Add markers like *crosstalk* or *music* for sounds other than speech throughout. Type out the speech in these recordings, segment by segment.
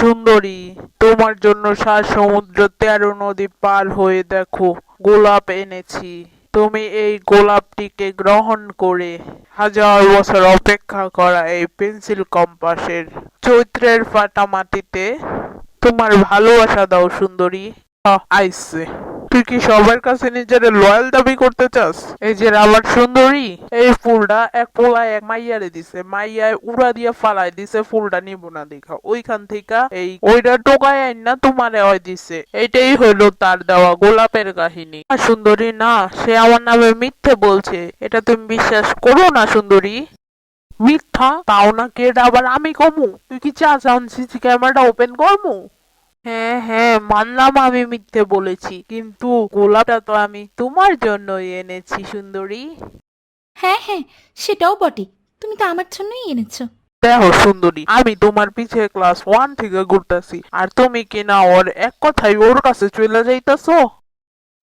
সুন্দরী। তোমার জন্য সাত সমুদ্র, তেরো নদী পার হয়ে দেখো, গোলাপ এনেছি। তুমি এই গোলাপটিকে গ্রহণ করে হাজার বছর অপেক্ষা করা এই পেন্সিল কম্পাসের চৈত্রের ফাটা মাটিতে তোমার ভালোবাসা দাও সুন্দরী। আইসে। তুই কি সবার কাছে নিজের লয়াল দাবি করতে চাস? এই যে রাবার সুন্দরী, এই ফুলটা এক পোলায় এক মাইয়ারে দিছে। মাইয়ায় উড়া দিয়ে ফালাই দিছে, ফুলটা নিব না দেখা। ওইখান থেকে এই ওইটা টোকায় আইন না, তোমারে হয় দিছে। এটাই হইল তার দেওয়া গোলাপের কাহিনী। আর সুন্দরী না, সে আমার নামে মিথ্যে বলছে। এটা তুমি বিশ্বাস করো না সুন্দরী? মিথ্যা? তাও না কে আবার আমি কমু? তুই কি চা চান সিসি ক্যামেরাটা ওপেন করমু? হ্যাঁ হ্যাঁ মানলাম আমি মিথ্যে বলেছি কিন্তু গোলাপটা তো আমি তোমার জন্যই এনেছি সুন্দরী। হ্যাঁ হ্যাঁ সেটাও বটে তুমি তো আমার জন্যই এনেছো। দেখো সুন্দরী আমি তোমার পিছে ক্লাস ওয়ান থেকে ঘুরতেছি আর তুমি কিনা ওর এক কথাই ওর কাছে চলে যাইতাছো?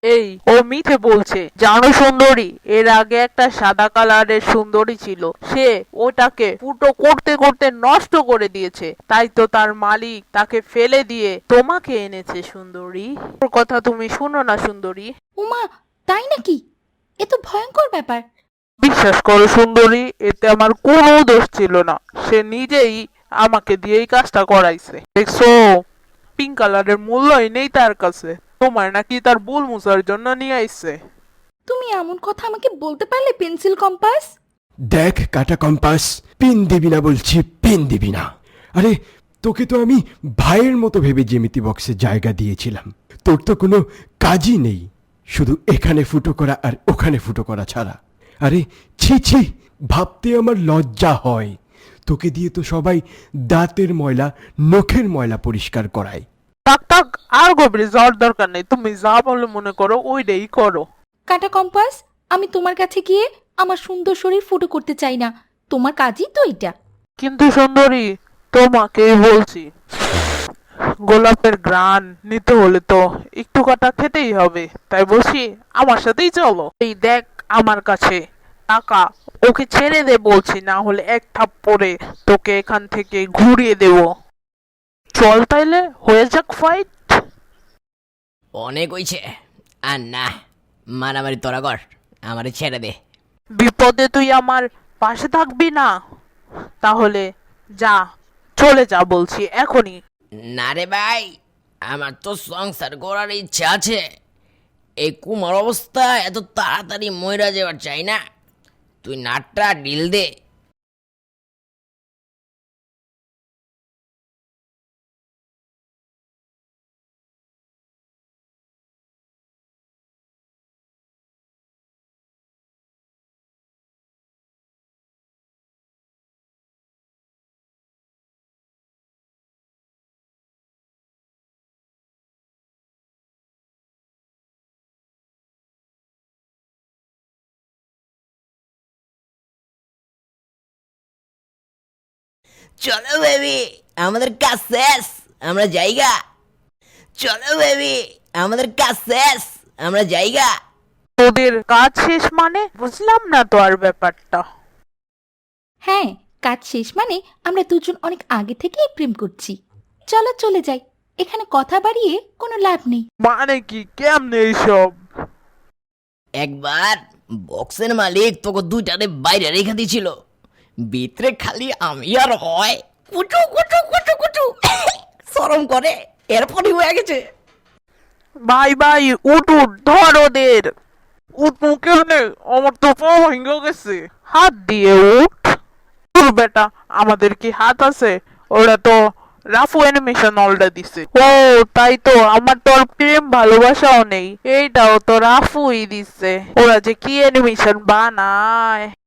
এই ও মিথে বলছে জানো সুন্দরী এর আগে একটা সাদা কালারের সুন্দরী ছিল। সে ওটাকে ফুটো করতে করতে নষ্ট করে দিয়েছে। তাই তো তার মালিক তাকে ফেলে দিয়ে তোমাকে এনেছে সুন্দরী। ওর কথা তুমি শুনো না সুন্দরী। উমা তাই নাকি? এ তো ভয়ঙ্কর ব্যাপার। বিশ্বাস করো সুন্দরী এতে আমার কোনো দোষ ছিল না। সে নিজেই আমাকে দিয়ে এই কাজটা করাইছে। দেখছ পিঙ্ক কালারের মূল্যই নেই তার কাছে। তোমার নাকি তার বুল মুছার জন্য নিয়ে আইছে। তুমি এমন কথা আমাকে বলতে পারলে পেন্সিল কম্পাস? দেখ কাটা কম্পাস পিন দিবি না বলছি পিন দিবি না। আরে তোকে তো আমি ভাইয়ের মতো ভেবে জেমিতি বক্সে জায়গা দিয়েছিলাম। তোর তো কোনো কাজই নেই শুধু এখানে ফুটো করা আর ওখানে ফুটো করা ছাড়া। আরে ছি ছি ভাবতে আমার লজ্জা হয়। তোকে দিয়ে তো সবাই দাঁতের ময়লা নখের ময়লা পরিষ্কার করায়। টাক টাক আর গভীরে যাওয়ার দরকার নেই। তুমি যা বলে মনে করো ওইটাই করো। কাটা কম্পাস আমি তোমার কাছে গিয়ে আমার সুন্দর শরীর ফুটো করতে চাই না। তোমার কাজই তো এটা কিন্তু সুন্দরী তোমাকেই বলছি। গোলাপের গ্রান নিতে হলে তো একটু কাটা খেতেই হবে। তাই বলছি আমার সাথেই চলো। এই দেখ আমার কাছে টাকা। ওকে ছেড়ে দে বলছি না হলে এক থাপ পরে তোকে এখান থেকে ঘুরিয়ে দেব। চল তাইলে হয়ে যাক ফাইট অনেক হইছে। আর না মারামারি তোরা কর আমারে ছেড়ে দে। বিপদে তুই আমার পাশে থাকবি না? তাহলে যা চলে যা বলছি এখনই। না রে ভাই আমার তো সংসার করার ইচ্ছা আছে। এই কুমার অবস্থা এত তাড়াতাড়ি ময়রা যাওয়ার চাই না। তুই নাটটা ডিল দে। চলো বেবি আমাদের কাজ শেষ আমরা জায়গা। চলো বেবি আমাদের কাজ শেষ আমরা জায়গা। তোদের কাজ শেষ মানে? বুঝলাম না তো আর ব্যাপারটা। হ্যাঁ কাজ শেষ মানে আমরা দুজন অনেক আগে থেকেই প্রেম করছি। চলো চলে যাই এখানে কথা বাড়িয়ে কোনো লাভ নেই। মানে কি? কেমনে এইসব? একবার বক্সের মালিক তোকে দুইটারে বাইরে রেখে দিয়েছিল। ভিতরে খালি আমি আর হয়। কুটু কুটু কুটু কুটু সরম *coughs* করে। এরপরই হয়ে গেছে। ভাই ভাই উঠ উঠ ধর ওদের। উঠ কেমনে আমার তো পা ভেঙে গেছে। হাত দিয়ে উঠ। তোর বেটা, আমাদের কি হাত আছে? ওরা তো রাফু অ্যানিমেশন অলটা দিছে। ও, তাই তো, আমার তো প্রেম ভালোবাসাও নেই। এইটাও তো রাফুই দিছে। ওরা যে কি অ্যানিমেশন বানায়?